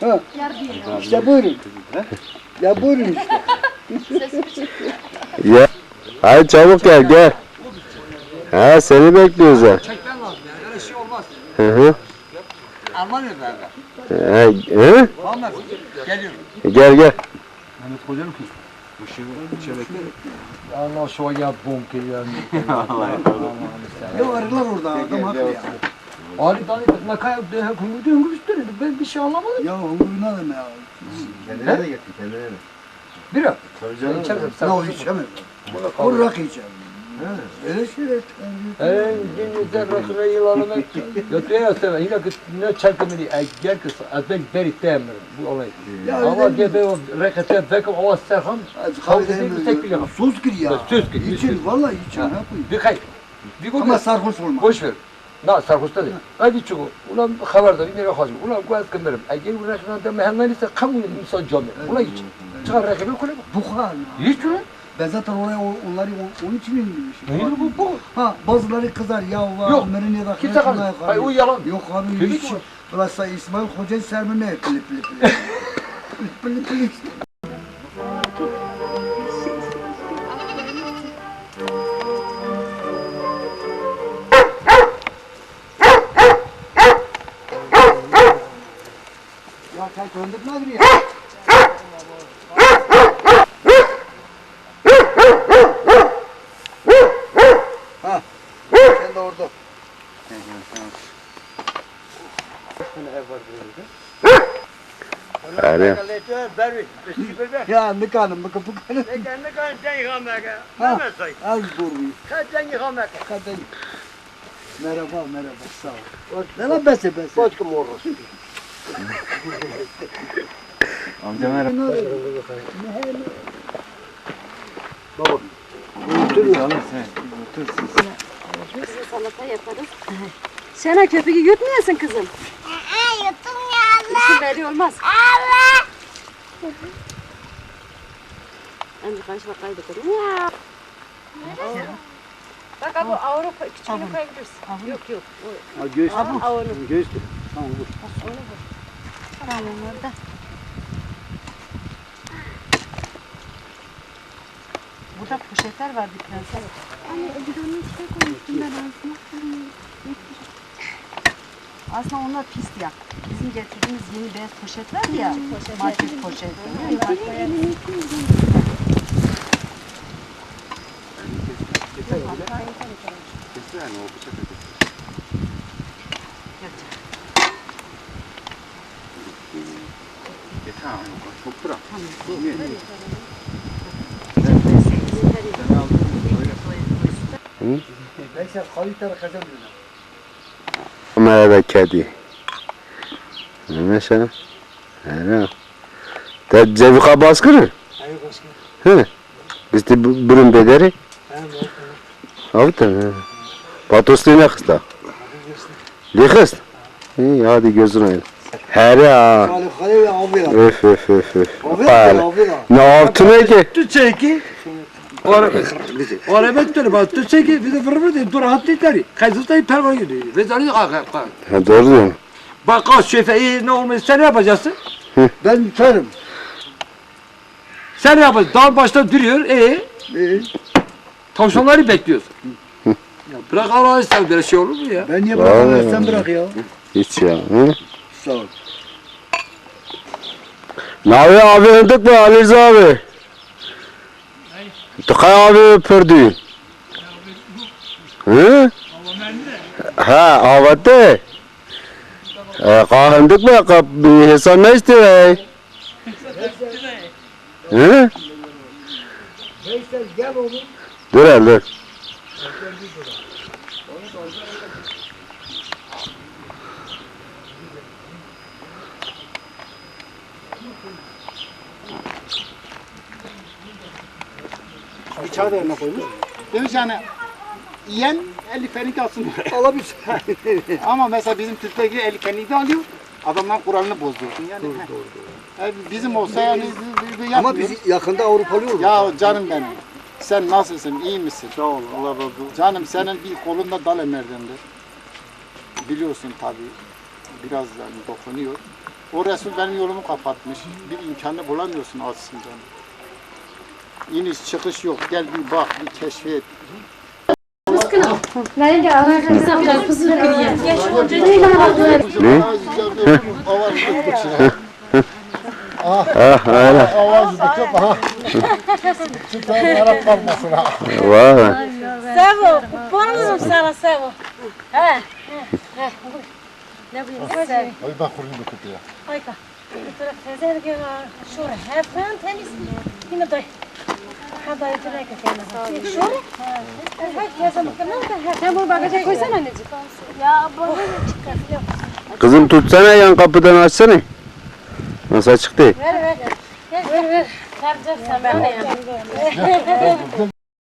Ha. İşte buyurun. Ya buyurun işte. Gel. Hadi çabuk gel gel. Ha seni bekliyoruz ha. Çekmen lazım yani öyle şey olmaz. Hı hı. Almanya'da abi. Hı? Ahmet geliyorum. Gel gel. Mehmet Hoca'nın kız. Allah şu ya bom geliyor. Ya arılar orada adam haklı ya. Ali dani ne kadar de hükümü de hükümü üstüne ben bir şey anlamadım. Ya da ne ya? Kendine de getir kendine de. Bira. Tabii canım. İçerim Ne o sen. içemez. O rakı içer. Öyle şeyler. Eee dinle rakıra yılanı ben. Götüye yastığa yine ne çarkımını gel kız. Ben beri temir bu olay. Ama diye ben rekete bekim o serhan. Kahveden tek biliyorum. Sus gir ya. Sus gir, İçin vallahi için. Bir kay. Bir Ama sarhoş olma. boş ver. Na sarhoşta değil. Hadi çıkı. Ulan haberdar yine hazır. Ulan kuaz kemerim. Eğer bu reklamda mehallanıysa kamu insan cami. Ulan hiç. Çıkar reklamı kule. Bukhar. Hiç ulan. Ben zaten oraya onları onun için inmişim. Neydi bu bu? Ha bazıları kızar ya var. Yok. Merin ya da Kimse kalmıyor. Hayır o yalan. Yok abi hiç. Burası İsmail Hoca sermene pili pili pili. pili pili. Ya sen döndük nedir ya? Ha. Sen de orada. Hadi. Ya ne kanım bu kanım. Ha. Az dur bir. Kadın. Merhaba merhaba sağ ol. Ne lan bese bese. Başka morros. Amca merhaba. Otur ya. Otur siz. salata yaparız. Sen o köpüğü yutmuyorsun kızım. Aa, yuttum ya Allah. İşin belli olmaz. Allah. Önce karışma kaybederim. Ya. Bak abi Avrupa küçüğünü koyabilirsin. Yok yok. Ha göğüs. Avunu. Göğüs. Tamam vur. Tamam orada. Burada poşetler var bir tane. Aslında onlar pis ya. Bizim getirdiğimiz yeni beyaz poşet var ya. Market poşeti. Kesin yani o bıçak ötesi. Kazanmıyorlar. Merhaba kedi. Ne sen? Hele. Da cevika baskırı. Hayır başka. Hı. Biz de bu- burun bederi. Avta. Patoslu ne kısta? Likist. İyi hadi gözün aydın. Ya abiler. Öf öf öf öf. Ne yaptın ki? Tu çeki. Ora ben tane bak tu çeki bir de fırfır de dur hat titari. Kayzıstayı pervan gidiyor. Ve zani kalk kalk. Ha, doğru diyorsun. Bak o şefeyi ne olmuş sen ne yapacaksın? Ben tutarım. Sen ne yapacaksın? Dağ başta duruyor. E Ee, tavşanları bekliyorsun. Ya bırak Allah'ını sen böyle şey olur mu ya? ben niye bırakıyorum sen bırak ya. Hiç ya. Hı? Sağ ol. Yapıyor abi öldük mü Ali Rıza abi? Tıkay abi öpürdü. Hı? Ha avatte. E, kahındık mı? Kap, hesap ne? Hı? Veysel gel oğlum. Dur hele dur. Bıçağı da yerine koymuş. Demiş yani yiyen 50 fenik alsın. Alabilir. Ama mesela bizim Türk'teki 50 fenik de alıyor. Adamdan kuralını bozuyorsun yani. Doğru doğru. doğru. Yani bizim olsa yani biz- biz Ama yapmıyoruz. biz yakında Avrupalı olduk. Ya canım benim. Sen nasılsın? iyi misin? Sağ ol. Allah razı olsun. Canım senin bir kolunda dal emerdendir. Biliyorsun tabii. Biraz yani dokunuyor. O Resul benim yolumu kapatmış. Bir imkanı bulamıyorsun canım. İniş çıkış yok. Gel bir bak, bir keşfet. Ne? Ah öyle. Avazı da çok ha. Çıtan Arap kalmasın ha. Vay. Savo, pomozom sana Savo. He. he, Ne bileyim sen. Ay bak kurayım bu kutuya. Ajka. Tura tezer ge şure. He fen tenis. Yine doy. Ha da yeter ki kenar. Şure? Bak yazım kanal da. Sen bunu bagaja koysana anneciğim. Ya baba çıkar. Kızım tutsana yan kapıdan açsana. Nasıl açık değil? Ver ver. Ver ver. Tercih sen ben de yani.